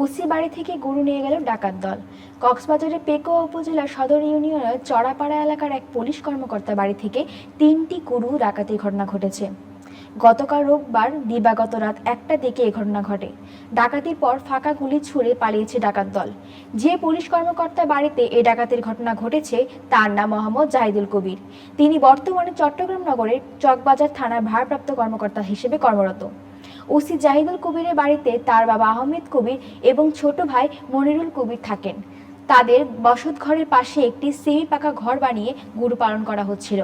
OC বাড়ি থেকে গরু নিয়ে গেল ডাকাত দল। কক্সবাজারের পেকোয়া উপজেলার সদর ইউনিয়নের চড়াপাড়া এলাকার এক পুলিশ কর্মকর্তা বাড়ি থেকে তিনটি গরু ডাকাতির ঘটনা ঘটেছে। গতকাল রোববার দিবাগত রাত একটা দিকে এ ঘটনা ঘটে। ডাকাতির পর ফাঁকা গুলি ছুড়ে পালিয়েছে ডাকাত দল। যে পুলিশ কর্মকর্তা বাড়িতে এ ডাকাতির ঘটনা ঘটেছে, তার নাম মোহাম্মদ জাহিদুল কবির। তিনি বর্তমানে চট্টগ্রাম নগরের চকবাজার থানার ভারপ্রাপ্ত কর্মকর্তা হিসেবে কর্মরত। ওসি জাহিদুল কবিরের বাড়িতে তার বাবা আহমেদ কবির এবং ছোট ভাই মনিরুল কবির থাকেন। তাদের বসত ঘরের পাশে একটি সেমি পাকা ঘর বানিয়ে গরু পালন করা হচ্ছিল।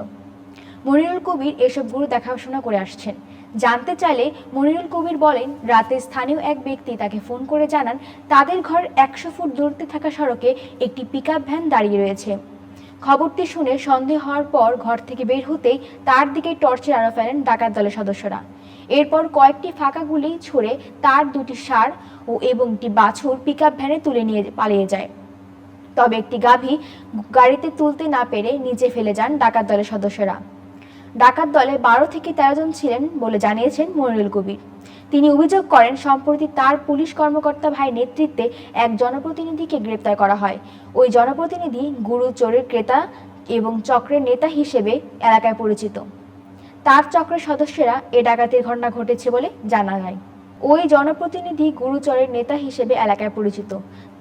মনিরুল কবির এসব গরু দেখাশোনা করে আসছেন। জানতে চাইলে মনিরুল কবির বলেন, রাতে স্থানীয় এক ব্যক্তি তাকে ফোন করে জানান, তাদের ঘর একশো ফুট দূরত্বে থাকা সড়কে একটি পিকআপ ভ্যান দাঁড়িয়ে রয়েছে। খবরটি শুনে সন্দেহ হওয়ার পর ঘর থেকে বের হতেই তার দিকে টর্চের আলো ফেলেন ডাকাত দলের সদস্যরা। এরপর কয়েকটি ফাঁকা গুলি ছুড়ে তার দুটি সার ও এবং একটি বাছুর পিকআপ ভ্যানে তুলে নিয়ে পালিয়ে যায়। তবে একটি গাভী গাড়িতে তুলতে না পেরে নিচে ফেলে যান ডাকাত দলের সদস্যরা। ডাকাত দলে বারো থেকে তেরো জন ছিলেন বলে জানিয়েছেন মনিরুল কবির। তিনি অভিযোগ করেন, সম্প্রতি তার পুলিশ কর্মকর্তা ভাই নেতৃত্বে এক জনপ্রতিনিধিকে গ্রেপ্তার করা হয়। ওই জনপ্রতিনিধি গুরু চোরের ক্রেতা এবং চক্রের নেতা হিসেবে এলাকায় পরিচিত। তার চক্রের সদস্যরা এ ডাকাতির ঘটনা ঘটেছে বলে জানা যায়। ওই জনপ্রতিনিধি গুরুচরের নেতা হিসেবে এলাকায় পরিচিত।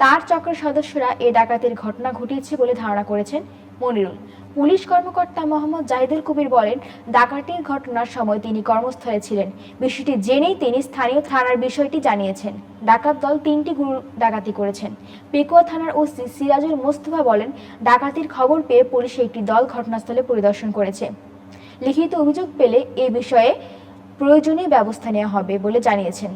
তার চক্রের সদস্যরা এ ডাকাতির ঘটনা ঘটিয়েছে বলে ধারণা করেছেন মনিরুল। পুলিশ কর্মকর্তা মোহাম্মদ জাহিদুল কবির বলেন, ডাকাতির ঘটনার সময় তিনি কর্মস্থলে ছিলেন। বিষয়টি জেনেই তিনি স্থানীয় থানার বিষয়টি জানিয়েছেন। ডাকাত দল তিনটি গুরু ডাকাতি করেছেন। পেকুয়া থানার ওসি সিরাজুল মোস্তফা বলেন, ডাকাতির খবর পেয়ে পুলিশ একটি দল ঘটনাস্থলে পরিদর্শন করেছে। লিখিত অভিযোগ পেলে এ বিষয়ে প্রয়োজনীয় ব্যবস্থা নেওয়া হবে বলে জানিয়েছেন।